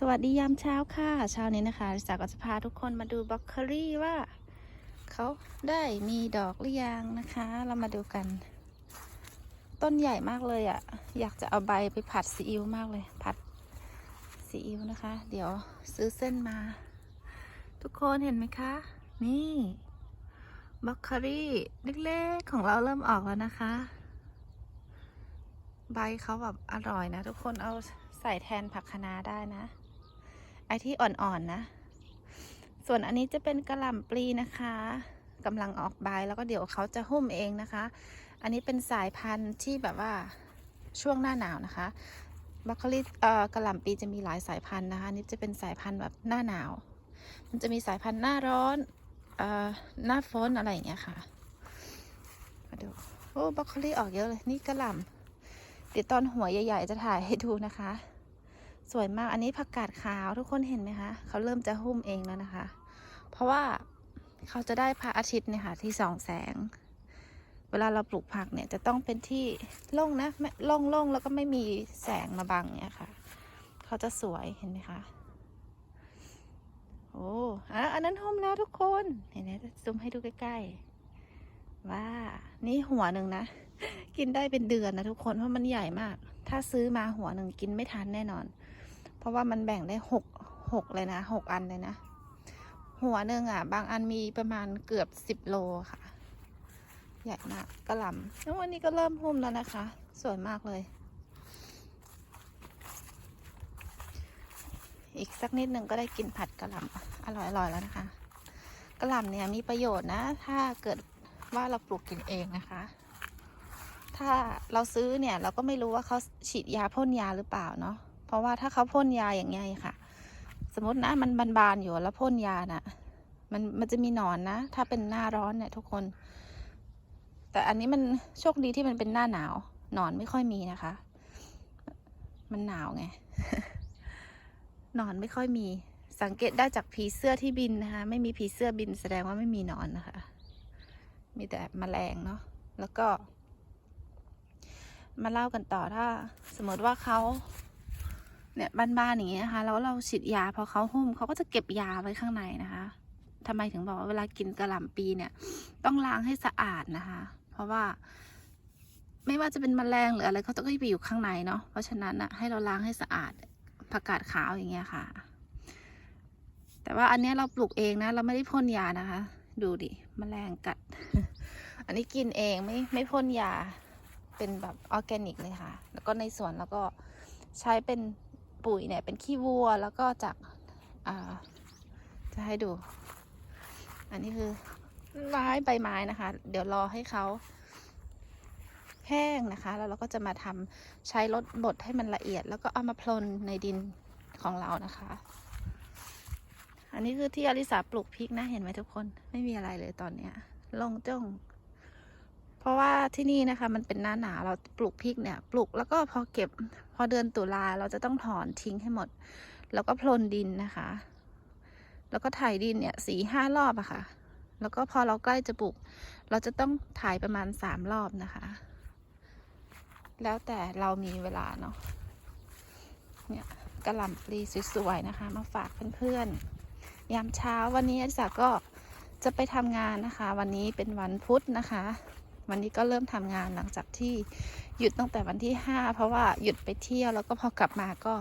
สวัสดียามเช้าค่ะเช้านี้นะคะริสาก็จะพาทุกคนมาดูบล็อกเคอรี่ว่า เขาได้มีดอกหรือยังนะคะ เรามาดูกัน ต้นใหญ่มากเลยอะ่ะ อยากจะเอาใบไปผัดซีอิ๊วมากเลย ผัดซีอิ๊วนะคะ เดี๋ยวซื้อเส้นมา ทุกคนเห็นไหมคะ นี่บล็อกเคอรี่เล็กๆของเราเริ่มออกแล้วนะคะ ใบเขาแบบอร่อยนะ ทุกคนเอาใส่แทนผักคะน้าได้นะ ไอที่อ่อนๆนนะ ส่วนอันนี้จะเป็นกระหล่ำปลีนะคะกำลังออกใบแล้วก็เดี๋ยวเขาจะหุ้มเองนะคะ อันนี้เป็นสายพันธุ์ที่แบบว่าช่วงหน้าหนาวนะคะบรอกโคลีเอ่อกระหล่ำปลีจะมีหลายสายพันธุ์นะคะนี่จะเป็นสายพันธุ์แบบหน้าหนาว มันจะมีสายพันธุ์หน้าร้อนเอ่อหน้าฝนอะไรอย่างเงี้ยค่ะ มาดูโอ้บรอกโคลีออกเยอะเลยนี่กระหล่ำเดี๋ยวตอนหัวใหญ่ ๆ จะถ่ายให้ดูนะคะ สวยมาก อันนี้ผักกาดขาวทุกคนเห็นไหมคะ เขาเริ่มจะหุ้มเองแล้วนะคะ เพราะว่าเขาจะได้พระอาทิตย์เนี่ยค่ะที่ส่องแสง เวลาเราปลูกผักเนี่ยจะต้องเป็นที่โล่งนะไม่โล่งๆแล้วก็ไม่มีแสงมาบังเนี่ยค่ะ เขาจะสวยเห็นไหมคะโอ้อะอันนั้นหุ้มแล้วทุกคน เห็นไหมซูมให้ดูใกล้ๆ ว่า นี่หัวหนึ่งนะ กินได้เป็นเดือนนะทุกคนเพราะมันใหญ่มาก ถ้าซื้อมาหัวหนึ่งกินไม่ทันแน่นอน เพราะว่ามันแบ่งได้หกหกเลยนะหกอันเลยนะ หัวหนึ่งอะ บางอันมีประมาณเกือบสิบโลค่ะ ใหญ่มากกระหล่ำแล้ววันนี้ก็เริ่มหุ้มแล้วนะคะ สวยมากเลย อีกสักนิดหนึ่งก็ได้กินผัดกระหล่ำอร่อยๆแล้วนะคะกระหล่ำเนี่ยมีประโยชน์นะ ถ้าเกิดว่าเราปลูกกินเองนะคะ ถ้าเราซื้อเนี่ยเราก็ไม่รู้ว่าเขาฉีดยาพ่นยาหรือเปล่าเนาะ เพราะว่าถ้าเขาพ่นยาอย่างเงี้ยค่ะ สมมตินะมันบานๆอยู่แล้วพ่นยาน่ะ มันมันจะมีหนอนนะ ถ้าเป็นหน้าร้อนเนี่ยทุกคน แต่อันนี้มันโชคดีที่มันเป็นหน้าหนาว หนอนไม่ค่อยมีนะคะ มันหนาวไง หนอนไม่ค่อยมี สังเกตได้จากผีเสื้อที่บินนะคะ ไม่มีผีเสื้อบินแสดงว่าไม่มีหนอนนะคะ มีแต่แมลงเนาะ แล้วก็ มาเล่ากันต่อถ้า สมมติว่าเขา เนี่ยบ้านๆอย่างเงี้ยนะคะ แล้วเราฉีดยาพอเขาหุ้มเขาก็จะเก็บยาไว้ข้างในนะคะทำไมถึงบอกว่าเวลากินกระหล่ำปีเนี่ย ต้องล้างให้สะอาดนะคะ เพราะว่า ไม่ว่าจะเป็นแมลงหรืออะไรเขาต้องไปอยู่ข้างในเนาะเพราะฉะนั้นอะให้เราล้างให้สะอาดผักกาดขาวอย่างเงี้ยค่ะ แต่ว่าอันนี้เราปลูกเองนะ เราไม่ได้พ่นยานะคะ ดูดิแมลงกัด อันนี้กินเองไม่ไม่พ่นยาเป็นแบบออร์แกนิกเลยค่ะ แล้วก็ในสวนแล้วก็ใช้เป็น ปุ๋ยเนี่ยเป็นขี้วัวแล้วก็จากจะให้ดู อันนี้คือไม้ใบไม้นะคะ เดี๋ยวรอให้เขาแห้งนะคะ แล้วเราก็จะมาทำใช้รถบดให้มันละเอียด แล้วก็เอามาพลนในดินของเรานะคะ อันนี้คือที่อลิสาปลูกพริกนะ เห็นไหมทุกคน ไม่มีอะไรเลยตอนเนี้ยลงจ้ง ราะว่าที่นี่นะคะมันเป็นหน้าหนาวเราปลูกพริกเนี่ย ปลูกแล้วก็พอเก็บพอเดือนตุลาเราจะต้องถอนทิ้งให้หมด แล้วก็พรนดินนะคะ แล้วก็ถ่ายดินเนี่ยสี่ห้ารอบอะค่ะ แล้วก็พอเราใกล้จะปลูก เราจะต้องถ่ายประมาณสามรอบนะคะ แล้วแต่เรามีเวลาเนาะเนี่ยกระหล่ำปลีสวยๆนะคะ มาฝากเพื่อนๆยามเช้าวันนี้อาจารย์ก็จะไปทำงานนะคะ วันนี้เป็นวันพุธนะคะ วันนี้ก็เริ่มทำงานหลังจากที่หยุดตั้งแต่วันที่ห้าเพราะว่าหยุดไปเที่ยวแล้วก็พอกลับมาก็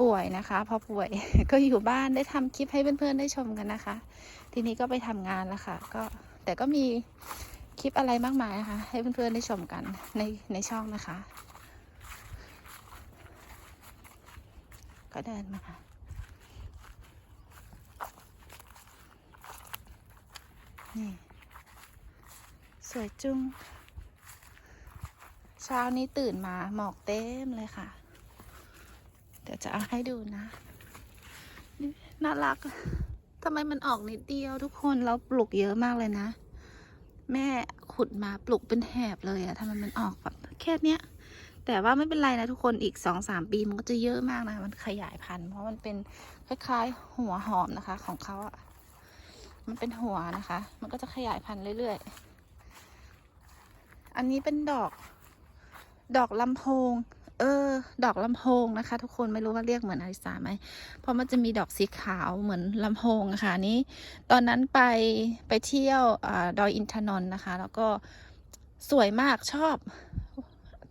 ป่วยนะคะ พอป่วยก็อยู่บ้านได้ทำคลิปให้เพื่อนๆได้ชมกันนะคะ ทีนี้ก็ไปทำงานแล้วค่ะ ก็แต่ก็มีคลิปอะไรมากมายนะคะ ให้เพื่อนๆได้ชมกันในในช่องนะคะ ก็เดินมานี่ วยจุ้งเช้านี้ตื่นมาหมอกเต็มเลยค่ะ เดี๋ยวจะเอาให้ดูนะน่ารักทำไมมันออกนิดเดียวทุกคนเราปลูกเยอะมากเลยนะ แม่ขุดมาปลูกเป็นแถบเลยอะทำไมมันออกแบบแค่เนี้ยแต่ว่าไม่เป็นไรนะทุกคนอีกสองสามปีมันก็จะเยอะมากนะ มันขยายพันธุ์เพราะมันเป็นคล้ายๆ หัวหอมนะคะ ของเขาอะมันเป็นหัวนะคะ มันก็จะขยายพันธุ์เรื่อยๆ อันนี้เป็นดอก ดอกลำโพง เออ ดอกลำโพงนะคะ ทุกคนไม่รู้ว่าเรียกเหมือนอาริสาไหมเพราะมันจะมีดอกสีขาวเหมือนลำโพงะค่ะนี้ ตอนนั้นไปไปเที่ยวอาดอยอินทนนท์นะคะ แล้วก็สวยมากชอบ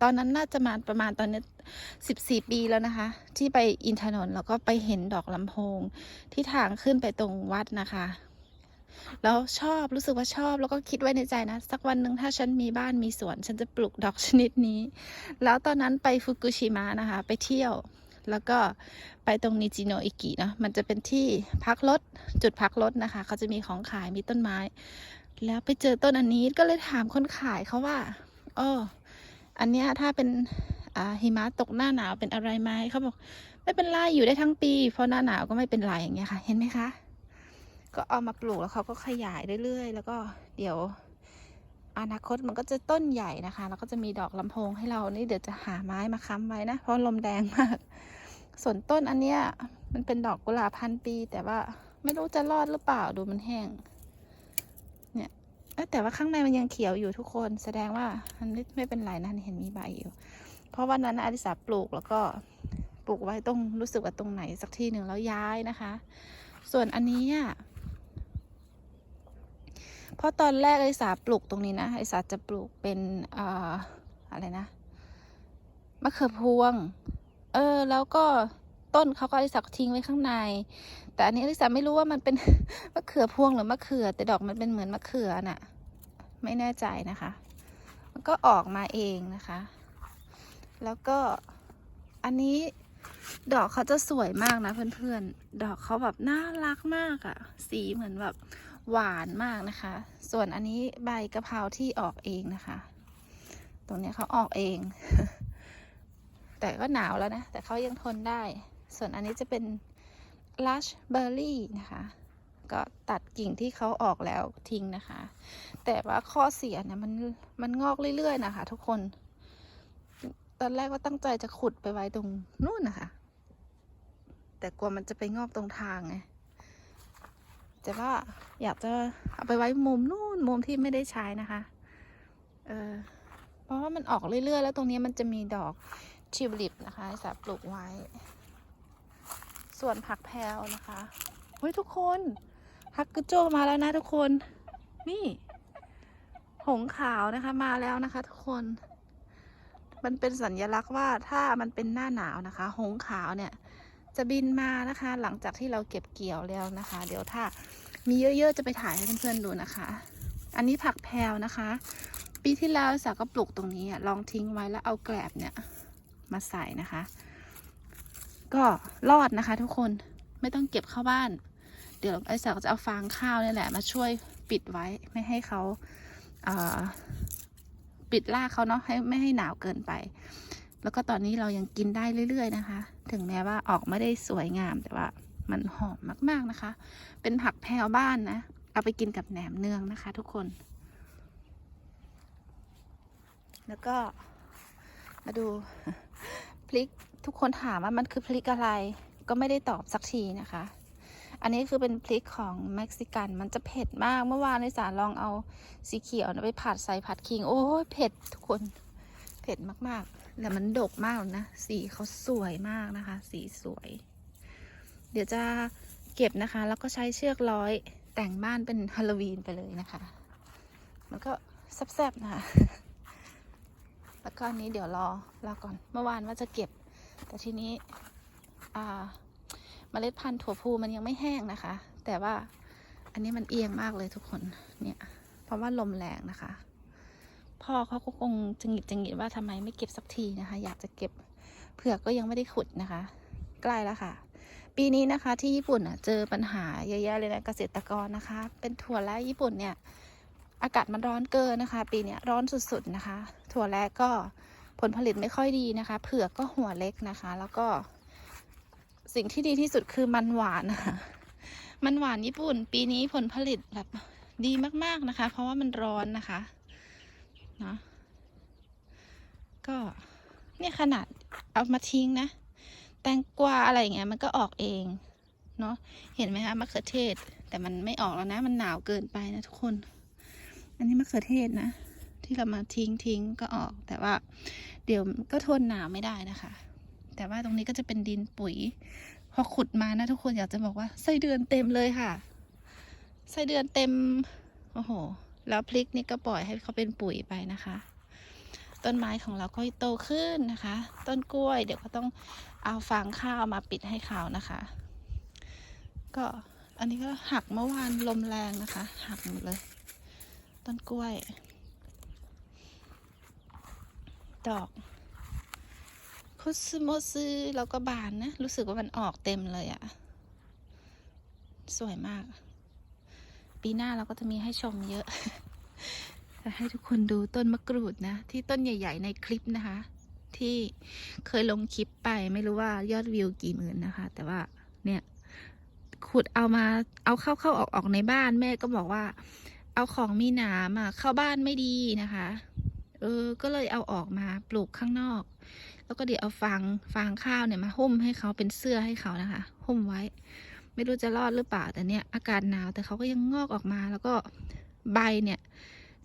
ตอนนั้นน่าจะมาประมาณตอนนี้สิบสี่ปีแล้วนะคะ ที่ไปอินทนนท์แล้วก็ไปเห็นดอกลำโพง ที่ทางขึ้นไปตรงวัดนะคะ แล้วชอบรู้สึกว่าชอบแล้วก็คิดไว้ในใจนะ สักวันหนึ่งถ้าฉันมีบ้านมีสวน ฉันจะปลูกดอกชนิดนี้ แล้วตอนนั้นไปฟุกุชิมะนะคะ ไปเที่ยว แล้วก็ไปตรงนิจิโนอิกิเนาะมันจะเป็นที่พักรถจุดพักรถนะคะ เขาจะมีของขายมีต้นไม้ แล้วไปเจอต้นอันนี้ก็เลยถามคนขายเขาว่าเอออันเนี้ยถ้าเป็นหิมะตกหน้าหนาวเป็นอะไรไหมเขาบอก ไม่เป็นไรอยู่ได้ทั้งปี เพราะหน้าหนาวก็ไม่เป็นไรอย่างเงี้ยค่ะ เห็นไหมคะ ก็เอามาปลูกแล้วเขาก็ขยายเรื่อยๆ แล้วก็เดี๋ยวอนาคตมันก็จะต้นใหญ่นะคะ แล้วก็จะมีดอกลำโพงให้เรานี่เดี๋ยวจะหาไม้มาค้ำไว้นะ เพราะลมแรงมาก ส่วนต้นอันเนี้ยมันเป็นดอกกุหลาบพันปี แต่ว่าไม่รู้จะรอดหรือเปล่าดูมันแห้ง เนี่ยแต่ว่าข้างในมันยังเขียวอยู่ทุกคน แสดงว่ามันไม่ไม่เป็นไรนะเห็นมีใบอยู่ เพราะวันนั้นอดิสาปลูกแล้วก็ปลูกไว้ตรงรู้สึกว่าตรงไหนสักที่หนึ่งแล้วย้ายนะคะ ส่วนอันนี้อะ เพราะตอนแรกไอสาปลูกตรงนี้นะไอสาจะปลูกเป็นอะไรนะมะเขือพวง เออ แล้วก็ต้นเขาก็ไอสาทิ้งไว้ข้างใน แต่อันนี้ไอสาไม่รู้ว่ามันเป็นมะเขือพวงหรือมะเขือ แต่ดอกมันเป็นเหมือนมะเขือน่ะ ไม่แน่ใจนะคะ มันก็ออกมาเองนะคะ แล้วก็อันนี้ดอกเขาจะสวยมากนะเพื่อนๆ ดอกเขาแบบน่ารักมากอะ่ะ สีเหมือนแบบ หวานมากนะคะ ส่วนอันนี้ใบกะเพราที่ออกเองนะคะ ตรงนี้เขาออกเอง แต่ก็หนาวแล้วนะ แต่เขายังทนได้ ส่วนอันนี้จะเป็น lush berry นะคะ ก็ตัดกิ่งที่เขาออกแล้วทิ้งนะคะ แต่ว่าข้อเสียเนี่ยมันมันงอกเรื่อยๆนะคะ ทุกคน ตอนแรกก็ตั้งใจจะขุดไปไว้ตรงนู่นนะคะ แต่กลัวมันจะไปงอกตรงทางไง แต่ว่าอยากจะเอาไปไว้มุมนู่นมุมที่ไม่ได้ใช้นะคะ เออเพราะว่ามันออกเรื่อยๆ แล้วตรงนี้มันจะมีดอกทิวลิปนะคะสาปลูกไว้ ส่วนผักแพรวนะคะเฮ้ยทุกคนฮักกุโจมาแล้วนะทุกคน นี่ หงขาวนะคะมาแล้วนะคะทุกคน มันเป็นสัญลักษณ์ว่าถ้ามันเป็นหน้าหนาวนะคะ หงขาวเนี่ย จะบินมานะคะ หลังจากที่เราเก็บเกี่ยวแล้วนะคะ เดี๋ยวถ้ามีเยอะๆจะไปถ่ายให้เพื่อนๆดูนะคะ อันนี้ผักแพรวนะคะ ปีที่แล้วสาก็ปลูกตรงนี้อะลองทิ้งไว้แล้วเอาแกลบเนี่ยมาใส่นะคะ ก็รอดนะคะ ทุกคนไม่ต้องเก็บเข้าบ้าน เดี๋ยวไอ้สาก็จะเอาฟางข้าวเนี่ยแหละ มาช่วยปิดไว้ไม่ให้เขาเอ่อปิดรากเขาเนาะให้ไม่ให้หนาวเกินไป แล้วก็ตอนนี้เรายังกินได้เรื่อย ๆ นะคะ ถึงแม้ว่าออกไม่ได้สวยงามแต่ว่ามันหอมมากๆนะคะ เป็นผักแพรวบ้านนะ เอาไปกินกับแหนมเนืองนะคะ ทุกคน แล้วก็มาดูพริกทุกคนถามว่ามันคือพริกอะไร ก็ไม่ได้ตอบสักทีนะคะ อันนี้คือเป็นพริกของเม็กซิกันมันจะเผ็ดมากเมื่อวานในสารลองเอาสีเขียวนะไปผัดใส่ผัดคิง โอ้เผ็ดทุกคนเผ็ดมากๆ แต่มันดกมากเลยนะ สีเขาสวยมากนะคะ สีสวย เดี๋ยวจะเก็บนะคะ แล้วก็ใช้เชือกร้อยแต่งบ้านเป็นฮาโลวีนไปเลยนะคะ มันก็แซ่บๆนะคะ แล้วก็อันนี้เดี๋ยวรอรอก่อน เมื่อวานว่าจะเก็บ แต่ทีนี้อ่าเมล็ดพันธุ์ถั่วพูมันยังไม่แห้งนะคะ แต่ว่าอันนี้มันเอียงมากเลยทุกคน เนี่ย เพราะว่าลมแรงนะคะ พ่อเขาก็คงจะหงิดจะหงิดว่าทำไมไม่เก็บสักทีนะคะ อยากจะเก็บเผือกก็ยังไม่ได้ขุดนะคะ ใกล้แล้วค่ะ ปีนี้นะคะที่ญี่ปุ่นอะเจอปัญหาเยอะแยะเลยนะเกษตรกรนะคะ เป็นถั่วและญี่ปุ่นเนี่ยอากาศมันร้อนเกินนะคะ ปีนี้ร้อนสุดๆนะคะ ถั่วและก็ผลผลิตไม่ค่อยดีนะคะ เผือกก็หัวเล็กนะคะ แล้วก็ สิ่งที่ดีที่สุดคือมันหวานนะคะมันหวานญี่ปุ่น ปีนี้ผลผลิตแบบดีมากๆนะคะ เพราะว่ามันร้อนนะคะ นาะก็เนี่ยขนาดเอามาทิ้งนะ แตงกวาอะไรอย่างเงี้ยมันก็ออกเองเนาะเห็นไหมคะมะเขือเทศ แต่มันไม่ออกแล้วนะ มันหนาวเกินไปนะทุกคน อันนี้มะเขือเทศนะ ที่เรามาทิ้งทิ้งก็ออก แต่ว่า เดี๋ยวก็ทนหนาวไม่ได้นะคะ แต่ว่าตรงนี้ก็จะเป็นดินปุ๋ย พอขุดมานะทุกคนอยากจะบอกว่าไส้เดือนเต็มเลยค่ะไส้เดือนเต็ม โอ้โห แล้วพริกนี่ก็ปล่อยให้เขาเป็นปุ๋ยไปนะคะ ต้นไม้ของเราก็โตขึ้นนะคะ ต้นกล้วย เดี๋ยวก็ต้องเอาฟางข้าวมาปิดให้เขานะคะ ก็อันนี้ก็หักเมื่อวานลมแรงนะคะ หักหมดเลย ต้นกล้วย ดอกคุสโมซึแล้วก็บานนะ รู้สึกว่ามันออกเต็มเลยอะสวยมาก ปีหน้าเราก็จะมีให้ชมเยอะ จะให้ทุกคนดูต้นมะกรูดนะ ที่ต้นใหญ่ ๆ ในคลิปนะคะ ที่เคยลงคลิปไปไม่รู้ว่ายอดวิวกี่หมื่นนะคะ แต่ว่าเนี่ยขุดเอามาเอาเข้าเข้าออกออกในบ้านแม่ก็บอกว่า เอาของมีหนามอะเข้าบ้านไม่ดีนะคะ เออ ก็เลยเอาออกมาปลูกข้างนอก แล้วก็เดี๋ยวเอาฟางฟางข้าวเนี่ยมาหุ้มให้เขาเป็นเสื้อให้เขานะคะ หุ้มไว้ ไม่รู้จะรอดหรือเปล่าแต่เนี่ยอากาศหนาวแต่เขาก็ยังงอกออกมาแล้วก็ใบเนี่ย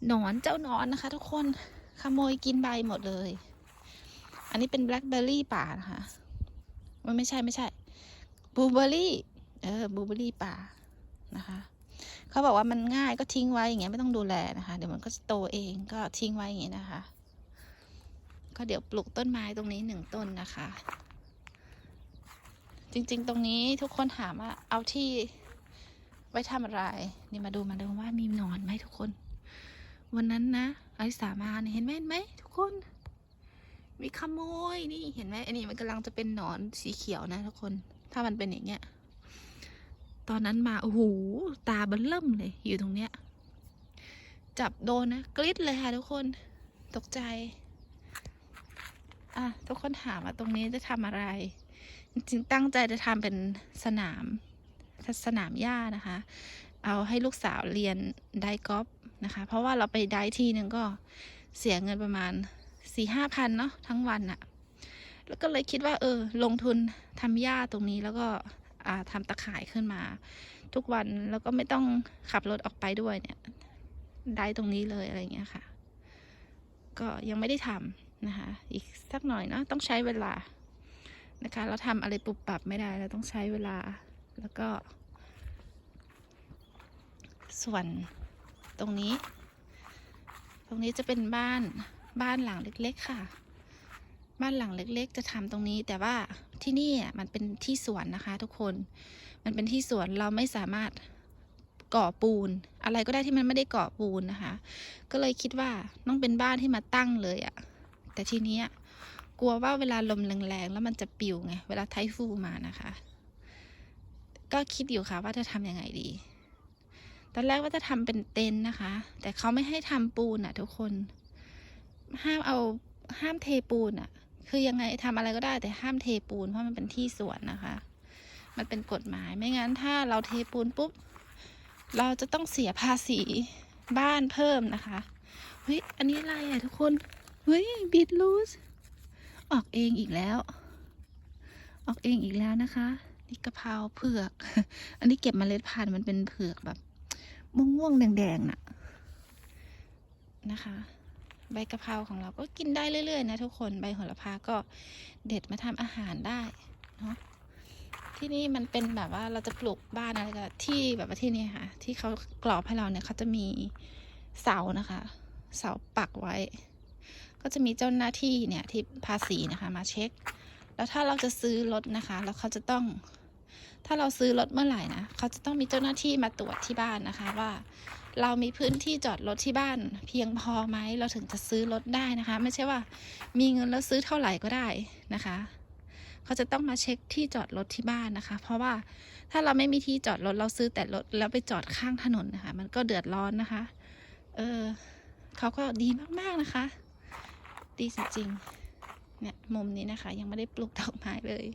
หนอนเจ้าหนอนนะคะ ทุกคนขโมยกินใบหมดเลย อันนี้เป็นแบล็คเบอร์รี่ป่านะคะมันไม่ใช่ไม่ใช่บลูเบอร์รี่เออ บลูเบอร์รี่ป่านะคะ เขาบอกว่ามันง่ายก็ทิ้งไว้อย่างเงี้ยไม่ต้องดูแลนะคะ เดี๋ยวมันก็จะโตเองก็ทิ้งไว้อย่างเงี้ยนะคะ ก็เดี๋ยวปลูกต้นไม้ตรงนี้หนึ่งต้นนะคะ จริง ๆ ตรงนี้ทุกคนถามว่าเอาที่ไว้ทำอะไร นี่มาดูมาดูว่ามีหนอนไหมทุกคน วันนั้นนะไอสามาเนี่ยเห็นไหมเห็นไหมทุกคน มีขโมยนี่เห็นไหมอันนี้มันกำลังจะเป็นหนอนสีเขียวนะทุกคน ถ้ามันเป็นอย่างเงี้ย ตอนนั้นมาโอ้โหตาบันเริ่มเลย อยู่ตรงเนี้ย จับโดนนะกรี๊ดเลยค่ะทุกคน ตกใจ อะทุกคนถามว่าตรงนี้จะทำอะไร จริงตั้งใจจะทำเป็นสนามสนามหญ้านะคะ เอาให้ลูกสาวเรียนไดกอล์ฟนะคะ เพราะว่าเราไปไดทีหนึ่งก็เสียเงินประมาณสี่ห้าพันเนาะทั้งวันอะแล้วก็เลยคิดว่า เออ ลงทุนทำหญ้าตรงนี้แล้วก็ทำตะข่ายขึ้นมา ทุกวันแล้วก็ไม่ต้องขับรถออกไปด้วยเนี่ย ได้ตรงนี้เลยอะไรเงี้ยค่ะ ก็ยังไม่ได้ทำนะคะ อีกสักหน่อยเนาะต้องใช้เวลา นะคะ เราทำอะไรปุบปรับไม่ได้ เราต้องใช้เวลา แล้วก็ ส่วนตรงนี้ ตรงนี้จะเป็นบ้านบ้านหลังเล็ก ๆ ค่ะ บ้านหลังเล็ก ๆ จะทำตรงนี้ แต่ว่าที่นี่อะมันเป็นที่สวนนะคะ ทุกคน มันเป็นที่สวนเราไม่สามารถก่อปูน อะไรก็ได้ที่มันไม่ได้ก่อปูนนะคะ ก็เลยคิดว่าต้องเป็นบ้านที่มาตั้งเลยอะ่ะ แต่ทีนี้ กลัวว่าเวลาลมแรงๆแล้วมันจะปิวไง เวลาไทฟูมานะคะ ก็คิดอยู่ค่ะว่าจะทำยังไงดี ตอนแรกว่าจะทำเป็นเต็นท์นะคะ แต่เขาไม่ให้ทำปูนอะ ทุกคน ห้ามเอาห้ามเทปูนอะ คือยังไงทำอะไรก็ได้แต่ห้ามเทปูนเพราะมันเป็นที่สวนนะคะ มันเป็นกฎหมายไม่งั้นถ้าเราเทปูนปุ๊บ เราจะต้องเสียภาษีบ้านเพิ่มนะคะเฮ้ยอันนี้อะไรอะทุกคนเฮ้ยบิดลูส ออกเองอีกแล้ว ออกเองอีกแล้วนะคะ นี่กะเพราเผือก อันนี้เก็บมเมล็ดพันธุ์มันเป็นเผือกแบบม่วงๆแดงๆน่ะนะคะ ใบกะเพราของเราก็กินได้เรื่อยๆนะทุกคนใบโหระพาก็เด็ดมาทำอาหารได้เนาะที่นี่มันเป็นแบบว่าเราจะปลูกบ้านอะไรก็ที่แบบว่าที่นี่ค่ะ ที่เขากรอบให้เราเนี่ยเขาจะมีเสานะคะ เสาปักไว้ ก็จะมีเจ้าหน้าที่เนี่ยที่ภาษีนะคะมาเช็ค แล้วถ้าเราจะซื้อรถนะคะ แล้วเขาจะต้อง ถ้าเราซื้อรถเมื่อไหร่นะเขาจะต้องมีเจ้าหน้าที่มาตรวจที่บ้านนะคะว่า เรามีพื้นที่จอดรถที่บ้านเพียงพอไหมเราถึงจะซื้อรถได้นะคะ ไม่ใช่ว่า มีเงินแล้วซื้อเท่าไหร่ก็ได้นะคะเขาจะต้องมาเช็คที่จอดรถที่บ้านนะคะ เพราะว่าถ้าเราไม่มีที่จอดรถเราซื้อแต่รถแล้วไปจอดข้างถนนนะคะ มันก็เดือดร้อนนะคะ เออเขาก็ดีมากๆนะคะ ดีจริงๆเนี่ยมุมนี้นะคะ ยังไม่ได้ปลูกดอกไม้เลย